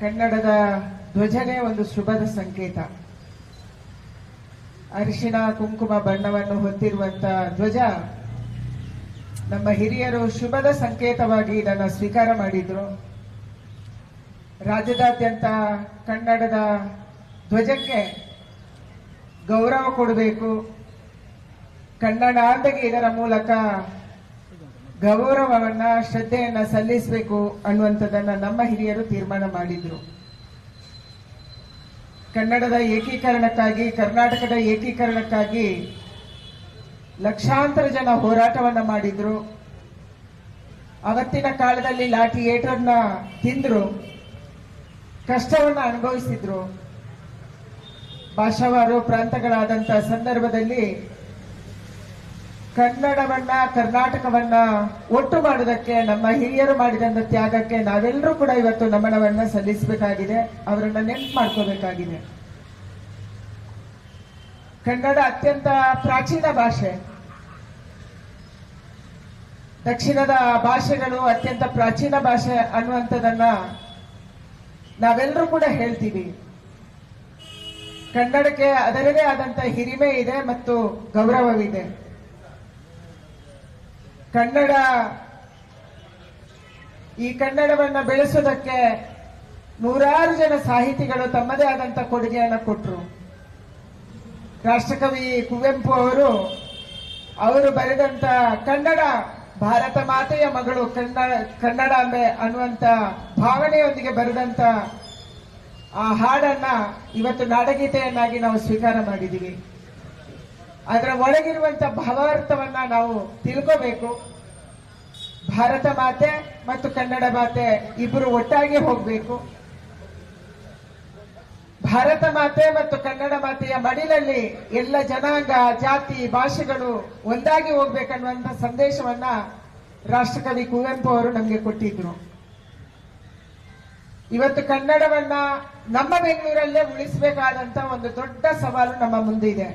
ಕನ್ನಡದ ಧ್ವಜನೇ ಒಂದು ಶುಭದ ಸಂಕೇತ. ಅರಿಶಿನ ಕುಂಕುಮ ಬಣ್ಣವನ್ನು ಹೊತ್ತಿರುವಂತ ಧ್ವಜ ನಮ್ಮ ಹಿರಿಯರು ಶುಭದ ಸಂಕೇತವಾಗಿ ಇದನ್ನು ಸ್ವೀಕಾರ ಮಾಡಿದ್ರು. ರಾಜ್ಯದಾದ್ಯಂತ ಕನ್ನಡದ ಧ್ವಜಕ್ಕೆ ಗೌರವ ಕೊಡಬೇಕು. ಕನ್ನಡಾಂಬೆಗೆ ಇದರ ಮೂಲಕ ಗೌರವವನ್ನ, ಶ್ರದ್ಧೆಯನ್ನ ಸಲ್ಲಿಸಬೇಕು ಅನ್ನುವಂಥದ್ದನ್ನ ನಮ್ಮ ಹಿರಿಯರು ತೀರ್ಮಾನ ಮಾಡಿದ್ರು. ಕನ್ನಡದ ಏಕೀಕರಣಕ್ಕಾಗಿ, ಕರ್ನಾಟಕದ ಏಕೀಕರಣಕ್ಕಾಗಿ ಲಕ್ಷಾಂತರ ಜನ ಹೋರಾಟವನ್ನ ಮಾಡಿದ್ರು. ಅವತ್ತಿನ ಕಾಲದಲ್ಲಿ ಲಾಠಿ ಏಟರ್ನ ತಿಂದ್ರು. ಕಷ್ಟವನ್ನ ಅನುಭವಿಸಿದ್ರು. ಭಾಷಾವಾರು ಪ್ರಾಂತಗಳಾದಂತ ಸಂದರ್ಭದಲ್ಲಿ ಕನ್ನಡವನ್ನ, ಕರ್ನಾಟಕವನ್ನ ಒಟ್ಟು ಮಾಡುವುದಕ್ಕೆ, ನಮ್ಮ ಹಿರಿಯರು ಮಾಡಿದಂತ ತ್ಯಾಗಕ್ಕೆ ನಾವೆಲ್ಲರೂ ಕೂಡ ಇವತ್ತು ನಮನವನ್ನ ಸಲ್ಲಿಸಬೇಕಾಗಿದೆ. ಅವರನ್ನ ನೆನ್ಪು ಮಾಡ್ಕೋಬೇಕಾಗಿದೆ. ಕನ್ನಡ ಅತ್ಯಂತ ಪ್ರಾಚೀನ ಭಾಷೆ. ದಕ್ಷಿಣದ ಭಾಷೆಗಳು ಅತ್ಯಂತ ಪ್ರಾಚೀನ ಭಾಷೆ ಅನ್ನುವಂಥದ್ದನ್ನ ನಾವೆಲ್ಲರೂ ಕೂಡ ಹೇಳ್ತೀವಿ. ಕನ್ನಡಕ್ಕೆ ಅದರದೇ ಆದಂತ ಹಿರಿಮೆ ಇದೆ ಮತ್ತು ಗೌರವವಿದೆ. ಕನ್ನಡ, ಈ ಕನ್ನಡವನ್ನ ಬೆಳೆಸೋದಕ್ಕೆ ನೂರಾರು ಜನ ಸಾಹಿತಿಗಳು ತಮ್ಮದೇ ಆದಂತ ಕೊಡುಗೆಯನ್ನು ಕೊಟ್ಟರು ರಾಷ್ಟ್ರಕವಿ ಕುವೆಂಪು ಅವರು ಅವರು ಬರೆದಂತ ಕನ್ನಡ, ಭಾರತ ಮಾತೆಯ ಮಗಳು ಕನ್ನಡ ಅಂಬೆ ಅನ್ನುವಂತ ಭಾವನೆಯೊಂದಿಗೆ ಬರೆದಂತ ಆ ಹಾಡನ್ನ ಇವತ್ತು ನಾಡಗೀತೆಯನ್ನಾಗಿ ನಾವು ಸ್ವೀಕಾರ ಮಾಡಿದ್ದೀವಿ. ಅದರ ಒಳಗಿರುವಂತ ಭಾವಾರ್ಥವನ್ನ ನಾವು ತಿಳ್ಕೋಬೇಕು. ಭಾರತ ಮಾತೆ ಮತ್ತು ಕನ್ನಡ ಮಾತೆ ಇಬ್ಬರು ಒಟ್ಟಾಗಿ ಹೋಗಬೇಕು. ಭಾರತ ಮಾತೆ ಮತ್ತು ಕನ್ನಡ ಮಾತೆಯ ಮಡಿಲಲ್ಲಿ ಎಲ್ಲ ಜನಾಂಗ, ಜಾತಿ, ಭಾಷೆಗಳು ಒಂದಾಗಿ ಹೋಗ್ಬೇಕನ್ನುವಂತ ಸಂದೇಶವನ್ನ ರಾಷ್ಟ್ರಕವಿ ಕುವೆಂಪು ಅವರು ನಮಗೆ ಕೊಟ್ಟಿದ್ರು. ಇವತ್ತು ಕನ್ನಡವನ್ನ ನಮ್ಮ ಬೆಂಗಳೂರಲ್ಲೇ ಉಳಿಸಬೇಕಾದಂತ ಒಂದು ದೊಡ್ಡ ಸವಾಲು ನಮ್ಮ ಮುಂದಿದೆ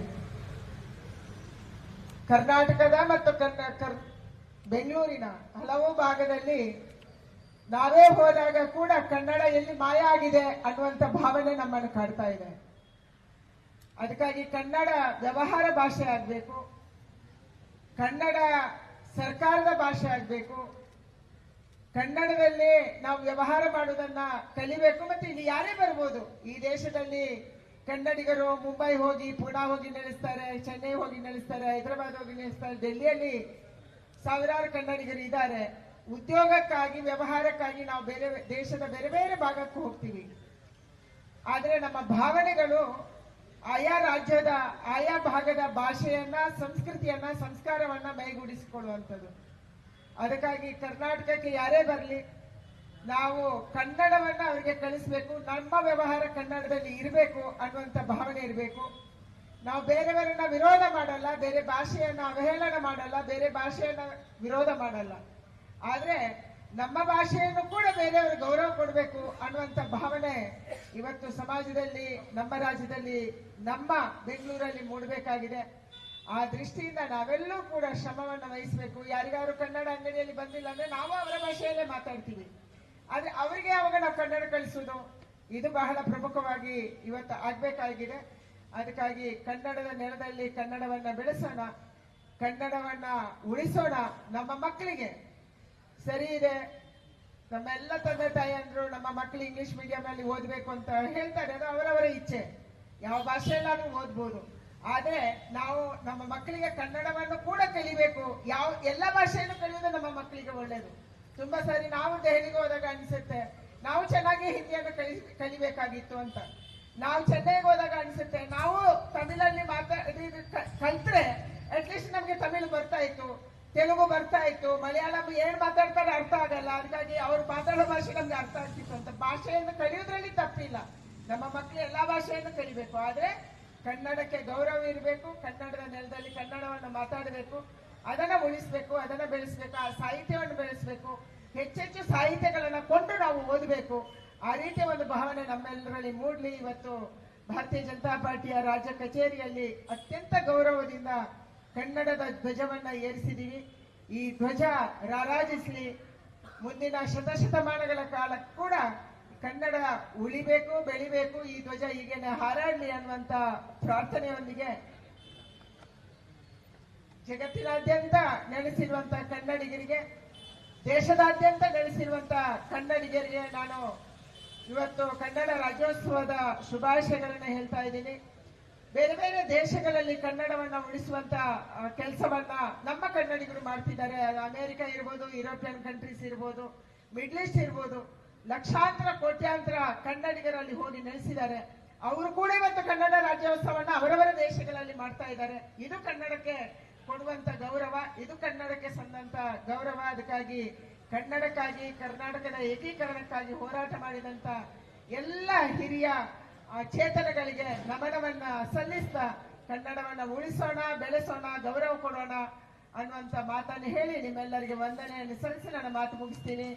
ಕರ್ನಾಟಕದ ಮತ್ತು ಕರ್ನಾಟಕ ಕರ್- ಬೆಂಗಳೂರಿನ ಹಲವು ಭಾಗದಲ್ಲಿ ನಾವೇ ಹೋದಾಗ ಕೂಡ ಕನ್ನಡ ಎಲ್ಲಿ ಮಾಯ ಆಗಿದೆ ಅನ್ನುವಂಥ ಭಾವನೆ ನಮ್ಮನ್ನು ಕಾಡ್ತಾ ಇದೆ. ಅದಕ್ಕಾಗಿ ಕನ್ನಡ ವ್ಯವಹಾರ ಭಾಷೆ ಆಗಬೇಕು. ಕನ್ನಡ ಸರ್ಕಾರದ ಭಾಷೆ ಆಗಬೇಕು. ಕನ್ನಡದಲ್ಲಿ ನಾವು ವ್ಯವಹಾರ ಮಾಡುವುದನ್ನ ಕಲಿಬೇಕು. ಮತ್ತೆ ಇಲ್ಲಿ ಯಾರೇ ಬರ್ಬೋದು, ಈ ದೇಶದಲ್ಲಿ ಕನ್ನಡಿಗರು ಮುಂಬೈ ಹೋಗಿ ಪುಣಾ ಹೋಗಿ ನೆಲೆಸ್ತಾರೆ, ಚೆನ್ನೈ ಹೋಗಿ ನೆಲೆಸ್ತಾರೆ, ಹೈದರಾಬಾದ್ ಹೋಗಿ ನೆಲೆಸ್ತಾರೆ ಡೆಲ್ಲಿಯಲ್ಲಿ ಸಾವಿರಾರು ಕನ್ನಡಿಗರು ಇದ್ದಾರೆ. ಉದ್ಯೋಗಕ್ಕಾಗಿ, ವ್ಯವಹಾರಕ್ಕಾಗಿ ನಾವು ಬೇರೆ ದೇಶದ ಬೇರೆ ಬೇರೆ ಭಾಗಕ್ಕೆ ಹೋಗ್ತೀವಿ. ಆದರೆ ನಮ್ಮ ಭಾವನೆಗಳು ಆಯಾ ರಾಜ್ಯದ, ಆಯಾ ಭಾಗದ ಭಾಷೆಯನ್ನ, ಸಂಸ್ಕೃತಿಯನ್ನ, ಸಂಸ್ಕಾರವನ್ನ ಮೈಗೂಡಿಸಿಕೊಳ್ಳುವಂಥದ್ದು ಅದಕ್ಕಾಗಿ ಕರ್ನಾಟಕಕ್ಕೆ ಯಾರೇ ಬರಲಿ ನಾವು ಕನ್ನಡವನ್ನ ಅವರಿಗೆ ಕಳಿಸ್ಬೇಕು ನಮ್ಮ ವ್ಯವಹಾರ ಕನ್ನಡದಲ್ಲಿ ಇರಬೇಕು ಅನ್ನುವಂತ ಭಾವನೆ ಇರಬೇಕು. ನಾವು ಬೇರೆಯವರನ್ನ ವಿರೋಧ ಮಾಡಲ್ಲ, ಬೇರೆ ಭಾಷೆಯನ್ನ ಅವಹೇಳನ ಮಾಡಲ್ಲ, ಬೇರೆ ಭಾಷೆಯನ್ನ ವಿರೋಧ ಮಾಡಲ್ಲ. ಆದ್ರೆ ನಮ್ಮ ಭಾಷೆಯನ್ನು ಕೂಡ ಬೇರೆಯವರು ಗೌರವ ಕೊಡಬೇಕು ಅನ್ನುವಂತ ಭಾವನೆ ಇವತ್ತು ಸಮಾಜದಲ್ಲಿ, ನಮ್ಮ ರಾಜ್ಯದಲ್ಲಿ, ನಮ್ಮ ಬೆಂಗಳೂರಲ್ಲಿ ಮೂಡಬೇಕಾಗಿದೆ. ಆ ದೃಷ್ಟಿಯಿಂದ ನಾವೆಲ್ಲೂ ಕೂಡ ಶ್ರಮವನ್ನು ವಹಿಸಬೇಕು. ಯಾರಿಗಾರು ಕನ್ನಡ ಅಂಗಡಿಯಲ್ಲಿ ಬಂದಿಲ್ಲ ಅಂದ್ರೆ ನಾವು ಅವರ ಭಾಷೆಯಲ್ಲೇ ಮಾತಾಡ್ತೀವಿ. ಆದ್ರೆ ಅವರಿಗೆ ಯಾವಾಗ ನಾವು ಕನ್ನಡ ಕಲಿಸೋದು ಇದು ಬಹಳ ಪ್ರಮುಖವಾಗಿ ಇವತ್ತು ಆಗ್ಬೇಕಾಗಿದೆ. ಅದಕ್ಕಾಗಿ ಕನ್ನಡದ ನೆಲದಲ್ಲಿ ಕನ್ನಡವನ್ನ ಬೆಳೆಸೋಣ, ಕನ್ನಡವನ್ನ ಉಳಿಸೋಣ ನಮ್ಮ ಮಕ್ಕಳಿಗೆ. ಸರಿ ಇದೆ. ನಮ್ಮೆಲ್ಲ ತಂದೆ ತಾಯಿ ಅಂದ್ರು ನಮ್ಮ ಮಕ್ಕಳು ಇಂಗ್ಲಿಷ್ ಮೀಡಿಯಂ ಅಲ್ಲಿ ಓದ್ಬೇಕು ಅಂತ ಹೇಳ್ತಾರೆ, ಅದು ಅವರವರ ಇಚ್ಛೆ. ಯಾವ ಭಾಷೆಯಲ್ಲಾದ್ರೂ ಓದ್ಬೋದು. ಆದ್ರೆ ನಾವು ನಮ್ಮ ಮಕ್ಕಳಿಗೆ ಕನ್ನಡವನ್ನು ಕೂಡ ಕಲಿಬೇಕು. ಯಾವ ಎಲ್ಲ ಭಾಷೆಯನ್ನು ಕಲಿಯೋದು ನಮ್ಮ ಮಕ್ಕಳಿಗೆ ಒಳ್ಳೇದು. ತುಂಬಾ ಸಾರಿ ನಾವು ದೆಹಲಿಗೆ ಹೋದಾಗ ಅನಿಸುತ್ತೆ, ನಾವು ಚೆನ್ನಾಗಿ ಹಿಂದಿಯನ್ನು ಕಲಿ ಕಲಿಬೇಕಾಗಿತ್ತು ಅಂತ. ನಾವು ಚೆನ್ನೈಗೆ ಹೋದಾಗ ಅನ್ಸುತ್ತೆ, ನಾವು ತಮಿಳಲ್ಲಿ ಮಾತಾಡಿ ಕಲ್ತ್ರೆ ಅಟ್ಲೀಸ್ಟ್ ನಮ್ಗೆ ತಮಿಳು ಬರ್ತಾ ಇತ್ತು, ತೆಲುಗು ಬರ್ತಾ ಇತ್ತು, ಮಲಯಾಳಂ ಏನ್ ಮಾತಾಡ್ತಾರೆ ಅರ್ಥ ಆಗಲ್ಲ ಅದಕ್ಕಾಗಿ ಅವ್ರು ಮಾತಾಡೋ ಭಾಷೆ ನಮ್ಗೆ ಅರ್ಥ ಆಗ್ತಿತ್ತು ಅಂತ. ಭಾಷೆಯನ್ನು ಕಲಿಯೋದ್ರಲ್ಲಿ ತಪ್ಪಿಲ್ಲ. ನಮ್ಮ ಮಕ್ಕಳು ಎಲ್ಲಾ ಭಾಷೆಯನ್ನು ಕಲಿಬೇಕು, ಆದ್ರೆ ಕನ್ನಡಕ್ಕೆ ಗೌರವ ಇರಬೇಕು, ಕನ್ನಡದ ನೆಲದಲ್ಲಿ ಕನ್ನಡವನ್ನು ಮಾತಾಡಬೇಕು, ಅದನ್ನ ಉಳಿಸ್ಬೇಕು ಅದನ್ನ ಬೆಳೆಸ್ಬೇಕು, ಆ ಸಾಹಿತ್ಯವನ್ನು ಬೆಳೆಸ್ಬೇಕು, ಹೆಚ್ಚೆಚ್ಚು ಸಾಹಿತ್ಯಗಳನ್ನು ಕೊಂಡು ನಾವು ಓದಬೇಕು. ಆ ರೀತಿಯ ಒಂದು ಭಾವನೆ ನಮ್ಮೆಲ್ಲರಲ್ಲಿ ಮೂಡಲಿ. ಇವತ್ತು ಭಾರತೀಯ ಜನತಾ ಪಾರ್ಟಿಯ ರಾಜ್ಯ ಕಚೇರಿಯಲ್ಲಿ ಅತ್ಯಂತ ಗೌರವದಿಂದ ಕನ್ನಡದ ಧ್ವಜವನ್ನ ಏರಿಸಿದೀವಿ. ಈ ಧ್ವಜ ರಾರಾಜಿಸಲಿ. ಮುಂದಿನ ಶತಶತಮಾನಗಳ ಕಾಲ ಕೂಡ ಕನ್ನಡ ಉಳಿಬೇಕು, ಬೆಳಿಬೇಕು, ಈ ಧ್ವಜ ಹೀಗೇನೆ ಹಾರಾಡಲಿ ಅನ್ನುವಂತ ಪ್ರಾರ್ಥನೆಯೊಂದಿಗೆ ಜಗತ್ತಿನಾದ್ಯಂತ ನೆಲೆಸಿರುವಂತಹ ಕನ್ನಡಿಗರಿಗೆ, ದೇಶದಾದ್ಯಂತ ನೆಲೆಸಿರುವಂತಹ ಕನ್ನಡಿಗರಿಗೆ ನಾನು ಇವತ್ತು ಕನ್ನಡ ರಾಜ್ಯೋತ್ಸವದ ಶುಭಾಶಯಗಳನ್ನು ಹೇಳ್ತಾ ಇದ್ದೀನಿ. ಬೇರೆ ಬೇರೆ ದೇಶಗಳಲ್ಲಿ ಕನ್ನಡವನ್ನು ಉಳಿಸುವಂತ ಕೆಲಸವನ್ನ ನಮ್ಮ ಕನ್ನಡಿಗರು ಮಾಡ್ತಿದ್ದಾರೆ. ಅಮೆರಿಕ ಇರ್ಬೋದು, ಯುರೋಪಿಯನ್ ಕಂಟ್ರೀಸ್ ಇರ್ಬೋದು, ಮಿಡ್ಲ್ ಈಸ್ಟ್ ಇರ್ಬೋದು. ಲಕ್ಷಾಂತರ, ಕೋಟ್ಯಾಂತರ ಕನ್ನಡಿಗರಲ್ಲಿ ಹೋಗಿ ನೆಲೆಸಿದ್ದಾರೆ. ಅವರು ಕೂಡ ಇವತ್ತು ಕನ್ನಡ ರಾಜ್ಯೋತ್ಸವವನ್ನು ಅವರವರ ದೇಶಗಳಲ್ಲಿ ಮಾಡ್ತಾ ಇದ್ದಾರೆ. ಇದು ಕನ್ನಡಕ್ಕೆ ಕೊಡುವಂತ ಗೌರವ ಇದು ಕನ್ನಡಕ್ಕೆ ಸಂದಂತ ಗೌರವ. ಅದಕ್ಕಾಗಿ ಕನ್ನಡಕ್ಕಾಗಿ, ಕರ್ನಾಟಕದ ಏಕೀಕರಣಕ್ಕಾಗಿ ಹೋರಾಟ ಮಾಡಿದಂತ ಎಲ್ಲ ಹಿರಿಯ ಚೇತನಗಳಿಗೆ ನಮನವನ್ನ ಸಲ್ಲಿಸ್ತಾ ಕನ್ನಡವನ್ನ ಉಳಿಸೋಣ, ಬೆಳೆಸೋಣ, ಗೌರವ ಕೊಡೋಣ ಅನ್ನುವಂತ ಮಾತನ್ನು ಹೇಳಿ ನಿಮ್ಮೆಲ್ಲರಿಗೆ ವಂದನೆಯನ್ನು ಸಲ್ಲಿಸಿ ನನ್ನ ಮಾತು ಮುಗಿಸ್ತೀನಿ.